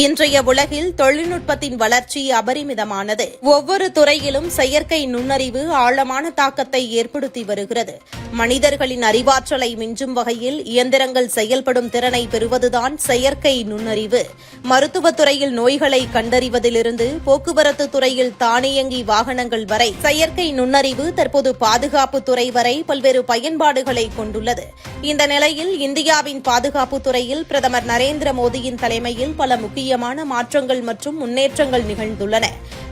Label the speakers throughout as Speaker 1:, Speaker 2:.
Speaker 1: இன்றைய உலகில் தொழில்நுட்பத்தின் வளர்ச்சி அபரிமிதமானது. ஒவ்வொரு துறையிலும் செயற்கை நுண்ணறிவு ஆழமான தாக்கத்தை ஏற்படுத்தி வருகிறது. மனிதர்களின் அறிவாற்றலை மிஞ்சும் வகையில் இயந்திரங்கள் செயல்படும் திறனை பெறுவதுதான் செயற்கை நுண்ணறிவு. மருத்துவத் துறையில் நோய்களை கண்டறிவதிலிருந்து போக்குவரத்து துறையில் தானியங்கி வாகனங்கள் வரை செயற்கை நுண்ணறிவு தற்போது பாதுகாப்பு துறை வரை பல்வேறு பயன்பாடுகளை கொண்டுள்ளது. இந்த நிலையில் இந்தியாவின் பாதுகாப்பு துறையில் பிரதமர் நரேந்திர மோடியின் தலைமையில் பல முக்கியமான மாற்றங்கள் மற்றும் முன்னேற்றங்கள் நிகழ்ந்துள்ளன.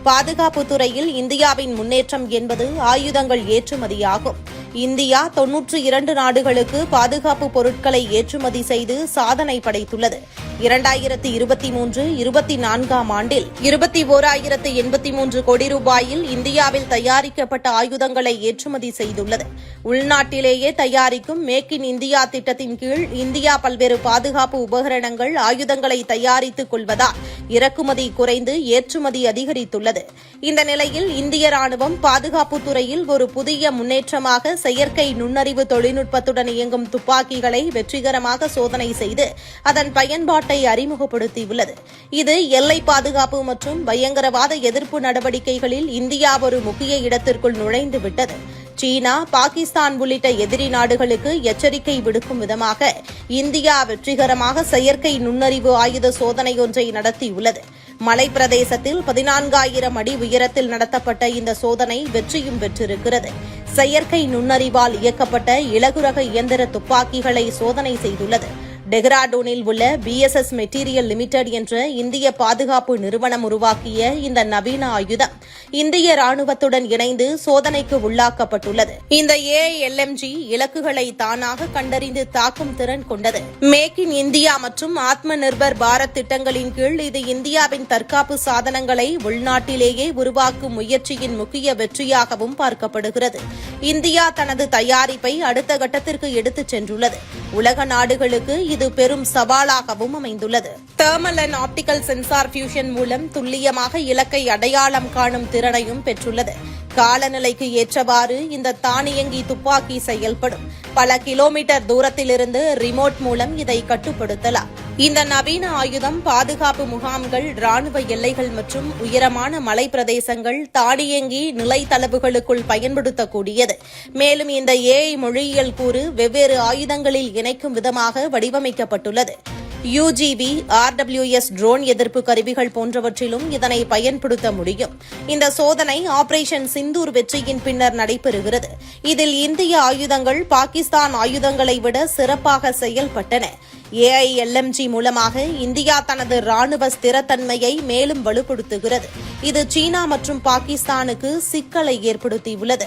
Speaker 1: பாதுகாப்பு துறையில் இந்தியாவின் முன்னேற்றம் என்பது ஆயுதங்கள் ஏற்றுமதியாகும். இந்தியா தொன்னூற்று இரண்டு நாடுகளுக்கு பாதுகாப்பு பொருட்களை ஏற்றுமதி செய்து சாதனை படைத்துள்ளது. இரண்டாயிரத்தி இருபத்தி மூன்று இருபத்தி நான்காம் ஆண்டில் இருபத்தி ஓராயிரத்து எண்பத்தி மூன்று கோடி ரூபாயில் இந்தியாவில் தயாரிக்கப்பட்ட ஆயுதங்களை ஏற்றுமதி செய்துள்ளது. உள்நாட்டிலேயே தயாரிக்கும் மேக் இன் இந்தியா திட்டத்தின் கீழ் இந்தியா பல்வேறு பாதுகாப்பு உபகரணங்கள் ஆயுதங்களை தயாரித்துக் கொள்வதால் இறக்குமதி குறைந்து ஏற்றுமதி அதிகரித்துள்ளது. இந்த நிலையில் இந்திய ராணுவம் பாதுகாப்புத் துறையில் ஒரு புதிய முன்னேற்றமாக செயற்கை நுண்ணறிவு தொழில்நுட்பத்துடன் இயங்கும் துப்பாக்கிகளை வெற்றிகரமாக சோதனை செய்து அதன் பயன்பாட்டு அறிமுகப்படுத்தியுள்ளது. இது எல்லை பாதுகாப்பு மற்றும் பயங்கரவாத எதிர்ப்பு நடவடிக்கைகளில் இந்தியா ஒரு முக்கிய இடத்திற்குள் நுழைந்துவிட்டது சீனா பாகிஸ்தான் உள்ளிட்ட எதிரி நாடுகளுக்கு எச்சரிக்கை விடுக்கும் விதமாக இந்தியா வெற்றிகரமாக செயற்கை நுண்ணறிவு ஆயுத சோதனையொன்றை நடத்தியுள்ளது. மலைப்பிரதேசத்தில் பதினான்காயிரம் அடி உயரத்தில் நடத்தப்பட்ட இந்த சோதனை வெற்றியும் பெற்றிருக்கிறது. செயற்கை நுண்ணறிவால் இயக்கப்பட்ட இலகுரக இயந்திர துப்பாக்கிகளை சோதனை செய்துள்ளது. டெஹ்ராடூனில் உள்ள பிஎஸ்எஸ் மெட்டீரியல் லிமிடெட் என்ற இந்திய பாதுகாப்பு நிறுவனம் உருவாக்கிய இந்த நவீன ஆயுதம் இந்திய ராணுவத்துடன் இணைந்து சோதனைக்கு உள்ளாக்கப்பட்டுள்ளது. இந்த ஏஎல்எம்ஜி இலக்குகளை தானாக கண்டறிந்து தாக்கும் திறன் கொண்டது. மேக் இன் இந்தியா மற்றும் ஆத்ம நிர்பர் பாரத் திட்டங்களின் கீழ் இது இந்தியாவின் தற்காப்பு சாதனங்களை உள்நாட்டிலேயே உருவாக்கும் முயற்சியின் முக்கிய வெற்றியாகவும் பார்க்கப்படுகிறது. இந்தியா தனது தயாரிப்பை அடுத்த கட்டத்திற்கு எடுத்துச் சென்றுள்ளது. உலக நாடுகளுக்கு இது பெரும் சவாலாகவும் அமைந்துள்ளது. Thermal and optical sensor fusion மூலம் துல்லியமாக இலக்கை அடையாளம் காணும் திறனையும் பெற்றுள்ளது. காலநிலைக்கு ஏற்றவாறு இந்த தானியங்கி துப்பாக்கி செயல்படும். பல கிலோமீட்டர் தூரத்திலிருந்து ரிமோட் மூலம் இதை கட்டுப்படுத்தலாம். இந்த நவீன ஆயுதம் பாதுகாப்பு முகாம்கள் ராணுவ எல்லைகள் மற்றும் உயரமான மலை பிரதேசங்கள் தானியங்கி நிலைத்தளவுகளுக்குள் பயன்படுத்தக்கூடியது. மேலும் இந்த ஏஐ மொழியியல் கூறு வெவ்வேறு ஆயுதங்களில் இணைக்கும் விதமாக வடிவமைக்கப்பட்டுள்ளது. யுஜிவி ஆர்டபிள்யூஎஸ் ட்ரோன் எதிர்ப்பு கருவிகள் போன்றவற்றிலும் இதனை பயன்படுத்த முடியும். இந்த சோதனை ஆபரேஷன் சிந்தூர் வெற்றியின் பின்னர் நடைபெறுகிறது. இதில் இந்திய ஆயுதங்கள் பாகிஸ்தான் ஆயுதங்களை விட சிறப்பாக செயல்பட்டன. ஏஐஎல்எம்ஜி மூலமாக இந்தியா தனது ராணுவ ஸ்திரத்தன்மையை மேலும் வலுப்படுத்துகிறது. இது சீனா மற்றும் பாகிஸ்தானுக்கு சிக்கலை ஏற்படுத்தியுள்ளது.